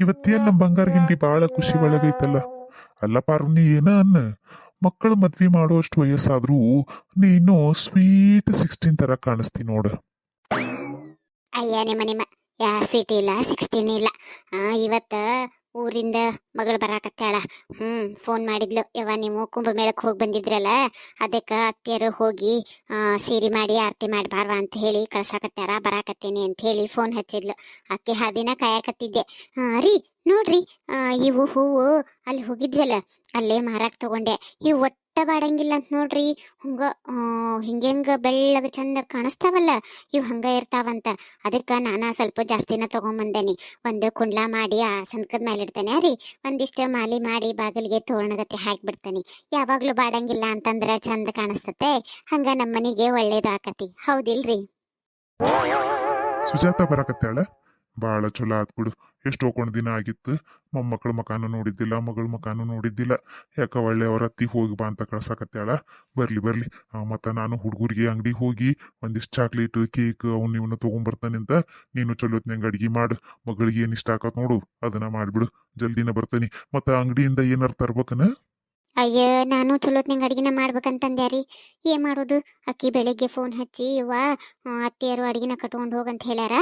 ಇವತ್ತೇನ್ ನಮ್ ಬಂಗಾರ ಗಿಂಡಿ ಬಹಳ ಖುಷಿ ಒಳಗೈತಲ್ಲ? ಅಲ್ಲ ಪಾರ್ವಣಿ ಏನ ಅನ್ನ? ಮಕ್ಕಳ ಮದ್ವಿ ಮಾಡುವಷ್ಟು ವಯಸ್ಸಾದ್ರೂ ನೀನು ಸ್ವೀಟ್ ಸಿಕ್ಸ್ಟೀನ್ ತರ ಕಾಣಿಸ್ತಿ ನೋಡ. ಅಯ್ಯ, ನಿಮ್ಮ ನಿಮ್ಮ, ಯಾ ಸ್ವೀಟ್ ಇಲ್ಲ ಸಿಕ್ಸ್ಟೀನ್ ಇಲ್ಲ. ಇವತ್ತ ಊರಿಂದ ಮಗಳು ಬರಾಕತ್ತಾಳ ಹ್ಞೂ ಫೋನ್ ಮಾಡಿದ್ಲು. ಯವ್ವ, ನೀವು ಕುಂಭಮೇಳಕ್ಕೆ ಹೋಗಿ ಬಂದಿದ್ರಲ್ಲ, ಅದಕ್ಕೆ ಅತ್ತೆಯರು ಹೋಗಿ ಸೀರೆ ಮಾಡಿ, ಆರತಿ ಮಾಡ್ಬಾರ್ವ ಅಂತ ಹೇಳಿ ಕಳ್ಸಾಕತ್ತಾರ, ಬರಾಕತ್ತೇನೆ ಅಂತ ಹೇಳಿ ಫೋನ್ ಹಚ್ಚಿದ್ಲು. ಅಕ್ಕಿ ಹಾದಿನ ಕಾಯಕತ್ತಿದ್ದೆ. ಹಾಂ ರೀ, ನೋಡ್ರಿ ಇವು ಹೂವು ಅಲ್ಲಿ ಹೋಗಿದ್ವಲ್ಲ, ಅಲ್ಲೇ ಮಾರಾಕ್ ತಗೊಂಡೆ. ಇವು ಒಟ್ಟ ಬಾಡಂಗಿಲ್ಲ ಅಂತ ನೋಡ್ರಿ. ಹಂಗ ಹಿಂಗೆಂಗ ಬೆಳ್ಳಗ ಚಂದ ಕಾಣಿಸ್ತಾವಲ್ಲ, ಇವು ಹಂಗ ಇರ್ತಾವಂತ. ಅದಕ್ಕೆ ನಾನು ಸ್ವಲ್ಪ ಜಾಸ್ತಿನ ತಗೊಂಬಂದೇನಿ. ಒಂದು ಕುಂಡ್ಲ ಮಾಡಿ ಆ ಸಂಕದ ಮೇಲೆ ಇಡ್ತೇನೆ ರೀ. ಒಂದಿಷ್ಟು ಮಾಲಿ ಮಾಡಿ ಬಾಗಿಲಿಗೆ ತೋರಣಗತ್ತೆ ಹಾಕ್ಬಿಡ್ತೇನೆ ಯಾವಾಗಲೂ ಬಾಡಂಗಿಲ್ಲ ಅಂತಂದ್ರೆ ಚಂದ ಕಾಣಿಸ್ತತೆ. ಹಂಗ ನಮ್ಮ ಮನೆಗೆ ಒಳ್ಳೇದು ಆಕತಿ. ಹೌದಿಲ್ರಿ? ಸುಜಾತ ಬರಾಕತ್ತಾಳ ಬಾಳ ಚಲೋ ಆತ್ ಬಿಡು. ಎಷ್ಟೋ ಕೊಂಡ್ ದಿನ ಆಗಿತ್ತು? ಮೊಮ್ಮಕ್ಕಳ ಮಕಾನು ನೋಡಿದ್ದಿಲ್ಲ, ಮಗಳ ಮಕಾನು ನೋಡಿದ್ದಿಲ್ಲ. ಯಾಕ ಒಳ್ಳೆ ಅವ್ರ ಅತ್ತಿ ಹೋಗಿ ಬಾ ಅಂತ ಕಳ್ಸಾಕತ್ತಾಳ? ಬರ್ಲಿ ಬರ್ಲಿ. ಮತ್ತೆ ನಾನು ಹುಡುಗರಿಗೆ ಅಂಗಡಿ ಹೋಗಿ ಒಂದಿಷ್ಟು ಚಾಕ್ಲೇಟ್, ಕೇಕ್ ಅವ್ನ ಇವನ್ನ ತಗೊಂಬರ್ತಾನೆ ಅಂತ ನೀನು ಚಲೋತ್ನಂಗ ಅಡ್ಗೆ ಮಾಡು. ಮಗಳಿಗೆ ಏನು ಇಷ್ಟ ಆಕತ್ ನೋಡು. ಅದನ್ನ ಮಾಡಿಬಿಡು. ಜಲ್ದಿನ ಬರ್ತಾನೆ. ಮತ್ತ ಅಂಗಡಿಯಿಂದ ಏನಾರ ತರ್ಬೇಕನ? ಅಯ್ಯ, ನಾನು ಚಲೋತ್ನಂಗೆ ಅಡಿಗೆನ ಮಾಡ್ಬೇಕಂತಂದೆ ರೀ. ಏನ್ ಮಾಡೋದು? ಅಕ್ಕಿ ಬೆಳಿಗ್ಗೆ ಫೋನ್ ಹಚ್ಚಿ ಇವ ಅತ್ತೆಯರು ಅಡಿಗೆನ ಕಟ್ಕೊಂಡು ಹೋಗಂತ ಹೇಳ್ಯಾರ.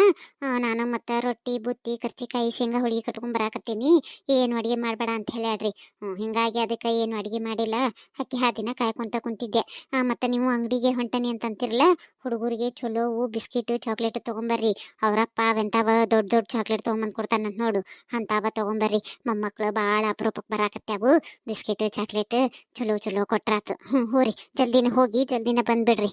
ನಾನು ಮತ್ತೆ ರೊಟ್ಟಿ, ಬುತ್ತಿ, ಕರ್ಚಿಕಾಯಿ, ಶೇಂಗಾ ಹುಳಿ ಕಟ್ಕೊಂಡ್ ಬರಾಕತ್ತೀನಿ. ಏನು ಅಡಿಗೆ ಮಾಡಬೇಡ ಅಂತ ಹೇಳ್ಯಾಡ್ರಿ. ಹಿಂಗಾಗಿ ಅದಕ್ಕೆ ಏನು ಅಡಿಗೆ ಮಾಡಿಲ್ಲ. ಅಕ್ಕಿ ಹಾದಿನ ಕಾಯ್ಕೊಂತ ಕುಂತಿದ್ದೆ. ಮತ್ತೆ ನೀವು ಅಂಗಡಿಗೆ ಹೊಂಟನಿ ಅಂತಂತಿರಲ್ಲ ಹುಡುಗರಿಗೆ ಚಲೋವು ಬಿಸ್ಕಿಟು, ಚಾಕ್ಲೇಟ್ ತಗೊಂಬರ್ರಿ. ಅವರಪ್ಪ ಅವೆಂತಾವ ದೊಡ್ಡ ದೊಡ್ಡ ಚಾಕ್ಲೇಟ್ ತೊಗೊಂಬಂದು ಕೊಡ್ತಾನಂತ ನೋಡು. ಅಂತಾವ ತಗೊಂಬರ್ರಿ. ಮೊಮ್ಮಕ್ಕಳು ಭಾಳ ಅಪರೂಪಕ್ಕೆ ಬರಾಕತ್ಯಾವು. ಬಿಸ್ಕಿಟ್, ಚಾಕ್ಲೇಟ್ ಚಲೋ ಚಲೋ ಕೊಟ್ರಾತು. ಹ್ಞೂ ಹೋರಿ ಜಲ್ದಿನ ಹೋಗಿ ಜಲ್ದಿನ ಬಂದ್ಬಿಡ್ರಿ.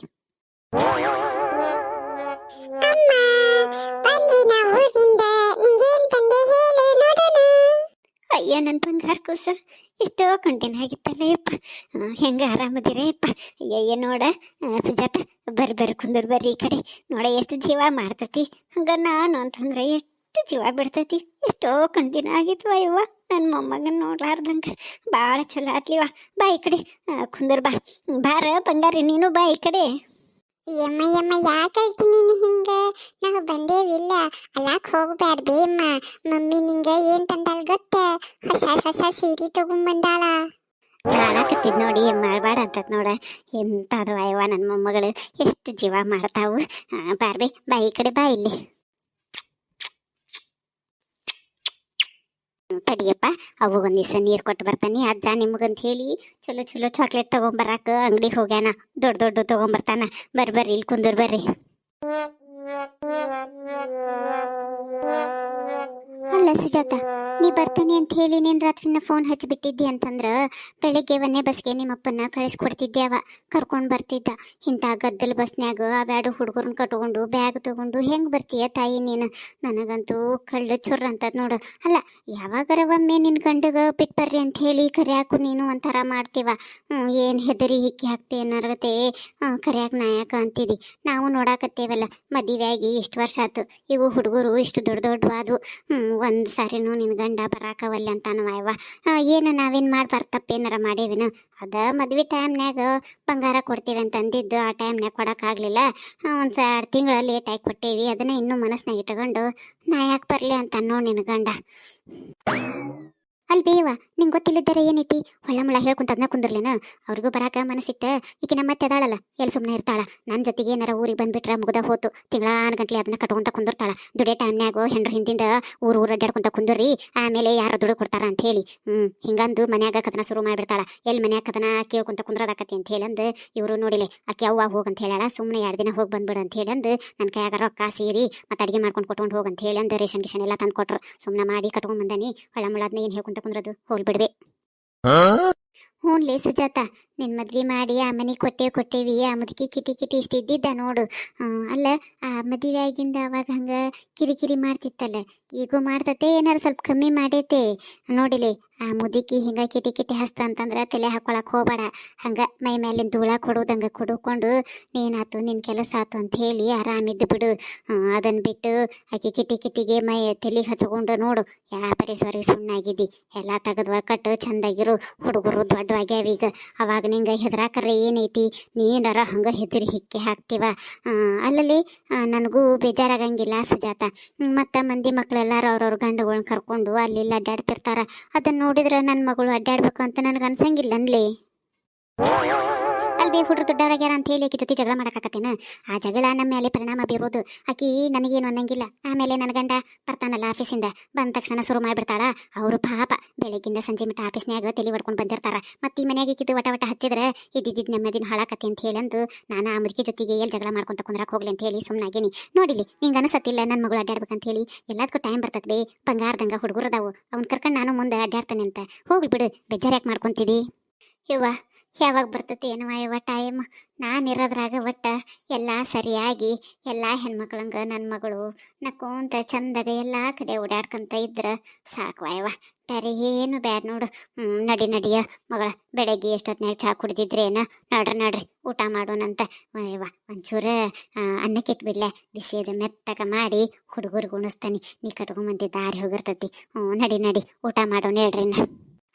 ಅಯ್ಯ ನನ್ನ ಬಂಗಾರ ಕೂಸ ಎಷ್ಟೋ ಕಂಟಿನ ಆಗಿತ್ತಲ್ಲ ಯಪ್ಪ ಹೆಂಗೆ ಆರಾಮದಿರ ಯಪ್ಪ ಅಯ್ಯಯ್ಯ ನೋಡ ಸುಜಾತ ಬರ್ರಿ ಬರ್ರಿ ಕುಂದರ್ ಬರ್ರಿ ಈ ಕಡೆ. ನೋಡ ಎಷ್ಟು ಜೀವ ಮಾಡ್ತತಿ. ಹಂಗ ನಾನು ಅಂತಂದ್ರೆ ಎಷ್ಟು ಜೀವ ಬಿಡ್ತೈತಿ ಎಷ್ಟೋ ಕಂಟಿನ ಆಗಿತ್ತು ಅಯ್ಯವ್ವ ನನ್ನ ಮೊಮ್ಮಗನ್ ನೋಡ್ಲಾರ್ದಂಗ ಭಾಳ ಚಲೋ ಆತ್ಲಿವ. ಬಾ ಈ ಕಡೆ ಕುಂದರ್ ಬಾ. ಬಾರ ಬಂಗಾರಿ ನೀನು ಬಾ ಈ ಕಡೆ. ಯಮ್ಮ ಯಮ್ಮ ಯಾಕಲ್ತಿ ನೀನು ಹಿಂಗ? ನಾವು ಬಂದೇವಿಲ್ಲ ಅಲ್ಲಾಕ್ ಹೋಗ್ಬ್ಯಾಡ ಬೇಮ್ಮ ಮಮ್ಮಿ ನಿಂಗ ಏನ್ ತಂದಾಳ ಗೊತ್ತ? ಹೊಸ ಹೊಸ ಸೀರೆ ತಗೊಂಬಂದಾಳ. ಹಾಳಾಕತ್ತಿದ್ ನೋಡಿ ಮಾಡಬೇಡ ಅಂತದ್ ನೋಡ. ಎಂತಾದ್ರು ಅಯ್ಯವ ನನ್ನ ಮೊಮ್ಮಗಳು. ಎಷ್ಟು ಜೀವ ಮಾಡ್ತಾವು. ಬಾರ್ಬಿ ಬಾ ಈ ಕಡೆ ಬಾ ಇಲ್ಲಿ. ಹ್ಮ್, ತಡಿಯಪ್ಪ. ಅವು ಒಂದ್ ದಿವಸ ನೀರು ಕೊಟ್ಟು ಬರ್ತಾನೆ. ಅಜ್ಜ ನಿಮ್ಗಂತ ಹೇಳಿ ಚಲೋ ಚಲೋ ಚಾಕ್ಲೇಟ್ ತಗೊಂಬರಾಕ ಅಂಗಡಿಗೆ ಹೋಗ್ಯಾನ. ದೊಡ್ಡ ದೊಡ್ಡ ತಗೊಂಬರ್ತಾನ. ಬರ್ರಿ ಇಲ್ಲಿ ಕುಂದರ್ ಬರ್ರಿ. ಅಲ್ಲ ಸುಜಾತ, ನೀ ಬರ್ತಾನೆ ಅಂತ ಹೇಳಿ ನೀನು ರಾತ್ರಿನ ಫೋನ್ ಹಚ್ಚಿಬಿಟ್ಟಿದ್ದಿ ಅಂತಂದ್ರ ಬೆಳಿಗ್ಗೆ ಒನ್ನೆ ಬಸ್ಗೆ ನಿಮ್ಮಪ್ಪನ ಕಳಿಸ್ಕೊಡ್ತಿದ್ದೆ ಅವ ಕರ್ಕೊಂಡು ಬರ್ತಿದ್ದ. ಇಂಥ ಗದ್ದಲ ಬಸ್ನ್ಯಾಗ ಅವ್ಯಾಡು ಹುಡುಗರನ್ನ ಕಟ್ಕೊಂಡು ಬ್ಯಾಗ್ ತಗೊಂಡು ಹೆಂಗೆ ಬರ್ತೀಯ ತಾಯಿ ನೀನು? ನನಗಂತೂ ಕಳ್ಳು ಚುರ್ರ ಅಂತದ್ ನೋಡು. ಅಲ್ಲ, ಯಾವಾಗರ ಒಮ್ಮೆ ನಿನ್ನ ಗಂಡಗ ಬಿಟ್ಬರ್ರಿ ಅಂತ ಹೇಳಿ ಕರ್ಯಾಕು ನೀನು ಒಂಥರ ಮಾಡ್ತೀವ? ಏನು ಹೆದರಿ ಹಿಕ್ಕಿ ಹಾಕ್ತಿ ಅನ್ನರ್ಗತೆ? ಕರ್ಯಾಕ ನಾಯಕ ಅಂತಿದಿ. ನಾವು ನೋಡಾಕತ್ತೇವಲ್ಲ, ಮದುವೆಯಾಗಿ ಇಷ್ಟು ವರ್ಷ ಆತು? ಇವು ಹುಡುಗರು ಇಷ್ಟು ದೊಡ್ಡ ದೊಡ್ಡವಾದವು ಒಂದು ಸಾರಿನೂ ನಿನ್ನ ಗಂಡ ಬರಾಕವಲ್ಲ ಅಂತ ಯವ್ವ ಏನು ನಾವೇನು ಮಾಡ್ಬಾರ್ದು ತಪ್ಪೇನಾರ ಮಾಡೇವಿನ? ಅದ ಮದ್ವೆ ಟೈಮ್ನಾಗ ಬಂಗಾರ ಕೊಡ್ತೀವಿ ಅಂತ ಅಂದಿದ್ದು ಆ ಟೈಮ್ನಾಗ ಕೊಡೋಕ್ಕಾಗಲಿಲ್ಲ. ಒಂದು ಎರಡು ತಿಂಗಳ ಲೇಟಾಗಿ ಕೊಟ್ಟೇವಿ, ಅದನ್ನು ಇನ್ನೂ ಮನಸ್ಸಿನಾಗ ಇಟ್ಕೊಂಡು ನಾ ಯಾಕೆ ಬರಲಿ ಅಂತ ನೋಡಿ ನಿನ್ನ ಗಂಡ. ಅಲ್ಲಿ ಬೇವ ನಿಂಗೆ ಗೊತ್ತಿಲ್ಲದರೆ ಏನೈತಿ? ಹೊಳ್ಳ ಮುಳ್ಳ ಹೇಳ್ಕೊಂತ ಅದನ್ನ ಕುಂದಿರ್ಲೇನ? ಅವ್ರಿಗೂ ಬರಾಕ ಮನಸ್ಸಿತ್ತ. ಈಕೆ ನಮ್ಮ ಮತ್ತೆ ಅದಾಳಲ್ಲ ಎಲ್ಲಿ ಸುಮ್ಮನೆ ಇರ್ತಾಳ. ನನ್ನ ಜೊತೆಗೆ ಏನಾರ ಊರಿಗೆ ಬಂದ್ಬಿಟ್ರೆ ಮುಗ್ದ ಹೋತು. ತಿಂಗಳಾನ ಗಂಟ್ಲೆ ಅದನ್ನ ಕಟ್ಕೊಂತ ಕುಂದಿರ್ತಾಳ. ದುಡೇ ಟೈಮ್ನ್ಯಾಗ ಹೆಂಡ್ರ ಹಿಂದಿಂದ ಊರು ಊರು ಅಡ್ಡಾಡ್ಕೊಂತ ಕುಂದುರ್ರಿ ಆಮೇಲೆ ಯಾರು ದುಡ್ಡು ಕೊಡ್ತಾರ ಅಂತ ಹೇಳಿ. ಹ್ಞೂ ಹಿಂಗಂದು ಮನ್ಯಾಗ ಕದನ ಶುರು ಮಾಡಿಬಿಡ್ತಾಳ. ಎಲ್ಲಿ ಮನ್ಯಾಗ ಕದನ ಕೇಳ್ಕೊಂತ ಕುಂದ್ರದಾಕತಿ ಅಂತ ಹೇಳಂದು ಇವರು ನೋಡಿಲೆ ಆಕೆ ಅವ್ವ ಹೋಗ್ ಅಂತ ಹೇಳ್ಯಾಳ. ಸುಮ್ಮನೆ ಎರಡು ದಿನ ಹೋಗಿ ಬಂದ್ಬಿಡು ಅಂತ ಹೇಳಂದು ನನ್ನ ಕೈಯಾಗ ರೊಕ್ಕ ಸೀರಿ ಮತ್ತೆ ಅಡಿಗೆ ಮಾಡ್ಕೊಂಡು ಕೊಟ್ಕೊಂಡು ಹೋಗಂತ ಹೇಳಂದು ರೇಷನ್ ಗಿಷನ್ ಎಲ್ಲ ತಂದು ಕೊಟ್ರು ಸುಮ್ಮನೆ ಮಾಡಿ ಕಟ್ಕೊಂಡ್ ಬಂದನಿ. ಹೊಳ ಮುಳದ್ನ ಏನು ಹೇಳ್ಕೊಂತ ಕುಂದ್ರದು ಹೋಲ್ ಬಿಡ್ವೆ ಹ್ಞೂನ್ಲೇ ಸುಜಾತ ನಿನ್ನ ಮದ್ವೆ ಮಾಡಿ, ಆ ಮನೆ ಕೊಟ್ಟೆ ಕೊಟ್ಟೇವಿ, ಆ ಮುದುಕಿ ಕಿಟಿ ಕಿಟಿ ಇಷ್ಟ ಇದ್ದಿದ್ದ ನೋಡು ಅಲ್ಲ, ಆ ಮದುವೆ ಆಗಿಂದ ಅವಾಗ ಹಂಗೆ ಕಿರಿಕಿರಿ ಮಾಡ್ತಿತ್ತಲ್ಲ, ಈಗೂ ಮಾಡ್ತತೆ, ಏನಾರು ಸ್ವಲ್ಪ ಕಮ್ಮಿ ಮಾಡೈತೆ. ನೋಡಿಲಿ, ಆ ಮುದುಕಿ ಹಿಂಗೆ ಕಿಟಿ ಕಿಟಿ ಹಸ್ತ ಅಂತಂದ್ರೆ ತಲೆ ಹಾಕೊಳಕ್ಕೆ ಹೋಗ್ಬೇಡ. ಹಂಗ ಮೈ ಮೇಲಿನ ಧೂಳ ಕೊಡೋದಂಗೆ ಕೊಡುಕೊಂಡು, ನೀನಾತು ನಿನ್ನ ಕೆಲಸ ಆತು ಅಂತ ಹೇಳಿ ಆರಾಮಿದ್ದು ಬಿಡು. ಅದನ್ನು ಬಿಟ್ಟು ಆಕೆ ಕಿಟಿ ಕಿಟಿಗೆ ಮೈ ತಲೆಗೆ ಹಚ್ಕೊಂಡು ನೋಡು, ಯಾ ಪರಿಸರ ಸುಣ್ಣಾಗಿದ್ದಿ ಎಲ್ಲ ತೆಗೆದು ಕಟ್ಟು ಚಂದಾಗಿರು, ಹುಡುಗರು ದೊಡ್ಡವಾಗ್ಯಾವ ಈಗ, ಅವಾಗ ನಿಂಗೆ ಹೆದರಾಕರ ಏನೈತಿ? ನೀನಾರ ಹಂಗೆ ಹೆದರಿ ಹಿಕ್ಕಿ ಹಾಕ್ತೀವ? ಅಲ್ಲಲ್ಲಿ ನನಗೂ ಬೇಜಾರಾಗಂಗಿಲ್ಲ ಸುಜಾತ. ಮತ್ತು ಮಂದಿ ಮಕ್ಕಳೆಲ್ಲರೂ ಅವ್ರವ್ರ ಗಂಡುಗಳನ್ನ ಕರ್ಕೊಂಡು ಅಲ್ಲಿ ಅಡ್ಡಾಡ್ತಿರ್ತಾರ ಅದನ್ನ ನೋಡಿದ್ರೆ ನನ್ನ ಮಗಳು ಅಡ್ಡಾಡ್ಬೇಕು ಅಂತ ನನಗೆ ಅನ್ಸಂಗಿಲ್ಲ ಅನ್ಲಿ ಅಲ್ಬೇ ಹುಡ್ರು ದೊಡ್ಡವರಾಗ್ಯಾರ ಅಂತ ಹೇಳಿ ಆಕೆ ಜೊತೆ ಜಗಳ ಮಾಡಕ್ಕಾಕತ್ತೇನ? ಆ ಜಗಳ ನಮ್ಮ ಮೇಲೆ ಪರಿಣಾಮ ಬೀರೋದು ಆಕಿ ನನಗೇನು ಅನ್ನಂಗಿಲ್ಲ. ಆಮೇಲೆ ನನ್ನ ಗಂಡ ಬರ್ತಾನಲ್ಲ ಆಫೀಸಿಂದ, ಬಂದ ತಕ್ಷಣ ಶುರು ಮಾಡಿಬಿಡ್ತಾಳ. ಅವರು ಪಾಪ ಬೆಳಗ್ಗಿಂದ ಸಂಜೆ ಮಟ್ಟ ಆಫೀಸ್ನ್ಯಾಗ ತಲೆ ಹೊಡ್ಕೊಂಡು ಬಂದಿರ್ತಾರ. ಮತ್ತೆ ಈ ಮನ್ಯಾಗ ಇಕ್ಕಿದ್ದು ವಟ ವಟ ಹಚ್ಚಿದ್ರೆ ಇದ್ದಿದ್ದು ನೆಮ್ಮದಿನ ಹಾಳಾಕತ್ತೆ ಅಂತ ಹೇಳಂದು ನಾನು ಆ ಮುದುಕಿ ಜೊತೆಗೆ ಎಲ್ಲಿ ಜಗಳ ಮಾಡ್ಕೊಂತ ಕುಂದ್ರಕ್ ಹೋಗ್ಲಿ ಅಂತ ಹೇಳಿ ಸುಮ್ಮನಾಗೇನಿ ನೋಡಿಲಿ, ನಿಂಗೆ ಅನಿಸತ್ತಿಲ್ಲ ನನ್ನ ಮಗಳು ಅಡ್ಡಾಡ್ಬೇಕಂತ ಹೇಳಿ? ಎಲ್ಲದಕ್ಕೂ ಟೈಮ್ ಬರ್ತದೆ ಬೇ. ಬಂಗಾರದಂಗ ಹುಡುಗರು ಅದಾವು. ಅವ್ನ ಕರ್ಕೊಂಡು ನಾನು ಮುಂದೆ ಅಡ್ಡಾಡ್ತಾನೆ ಅಂತ. ಹೋಗ್ಲಿ ಬಿಡು, ಬೇಜಾರು ಯಾಕೆ ಇವ್ವ ಯಾವಾಗ ಬರ್ತೈತಿ ಏನವ ಇವ ಟೈಮ್ ನಾನು ಇರೋದ್ರಾಗ ಒಟ್ಟ ಎಲ್ಲ ಸರಿಯಾಗಿ ಎಲ್ಲ ಹೆಣ್ಮಕ್ಳಂಗೆ ನನ್ನ ಮಗಳು ನಕ್ಕೊಂತ ಚಂದಾಗ ಎಲ್ಲ ಕಡೆ ಓಡಾಡ್ಕೊಂತ ಇದ್ರೆ ಸಾಕು ವಾಯವ ಬೇರೆ ಏನು ಬ್ಯಾಡ್ ನೋಡು. ನಡಿ ನಡಿಯ. ಮಗಳ, ಬೆಳಗ್ಗೆ ಎಷ್ಟೊತ್ತಿನಾಗ ಚಹಾ ಕುಡ್ದಿದ್ರೇನ? ನೋಡ್ರಿ, ನಡ್ರಿ. ಊಟ ಮಾಡೋಣಂತ. ಅಯ್ಯವ ಒಂಚೂರು ಅನ್ನಕ್ಕೆ ಇಟ್ಬಿಡ್ಲೆ. ಬಿಸಿದ ಮೆತ್ತಗ ಮಾಡಿ ಹುಡುಗರಿಗೆ ಉಣಿಸ್ತಾನೆ. ನೀ ಕಟ್ಕೊಂಬಂದಿ ದಾರಿ ಹೋಗಿರ್ತತಿ. ಹ್ಞೂ ನಡಿ ನಡಿ. ಊಟ ಮಾಡೋಣ ಹೇಳ್ರಿ ನಾ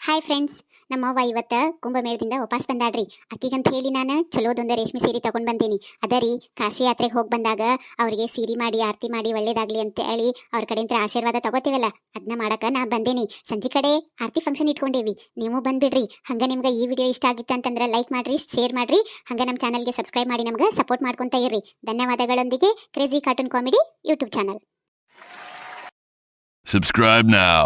ಹಾಯ್ ಫ್ರೆಂಡ್ಸ್ ನಮ್ಮವ್ವ ಇವತ್ತು ಕುಂಭಮೇಳದಿಂದ ವಾಪಸ್ ಬಂದಾಡ್ರಿ ಅಕ್ಕಿಗಂತ ಹೇಳಿ ನಾನು, ಚಲೋದೊಂದು ರೇಷ್ಮೆ ಸೀರೆ ತಗೊಂಡ್ ಬಂದೀನಿ. ಅದರಿ ಕಾಶಿ ಯಾತ್ರೆಗೆ ಹೋಗಿ ಬಂದಾಗ ಅವ್ರಿಗೆ ಸೀರೆ ಮಾಡಿ, ಆರತಿ ಮಾಡಿ ಒಳ್ಳೇದಾಗಲಿ ಅಂತ ಹೇಳಿ ಅವ್ರ ಕಡೆಯಿಂದ ಆಶೀರ್ವಾದ ತಗೋತೀವಲ್ಲ? ಅದನ್ನ ಮಾಡಕ ನಾ ಬಂದೇನಿ. ಸಂಜೆ ಕಡೆ ಆರತಿ ಫಂಕ್ಷನ್ ಇಟ್ಕೊಂಡೇವಿ. ನೀವು ಬಂದ್ಬಿಡ್ರಿ. ಹಂಗ ನಿಮ್ಗೆ ಈ ವಿಡಿಯೋ ಇಷ್ಟ ಆಗಿತ್ತು ಅಂತಂದ್ರೆ ಲೈಕ್ ಮಾಡ್ರಿ ಶೇರ್ ಮಾಡ್ರಿ. ಹಂಗ ನಮ್ಮ ಚಾನಲ್ಗೆ ಸಬ್ಸ್ಕ್ರೈಬ್ ಮಾಡಿ ನಮ್ಗೆ ಸಪೋರ್ಟ್ ಮಾಡ್ಕೊಂತ ಇರ್ರಿ. ಧನ್ಯವಾದಗಳೊಂದಿಗೆ crazy cartoon comedy YouTube channel Subscribe now.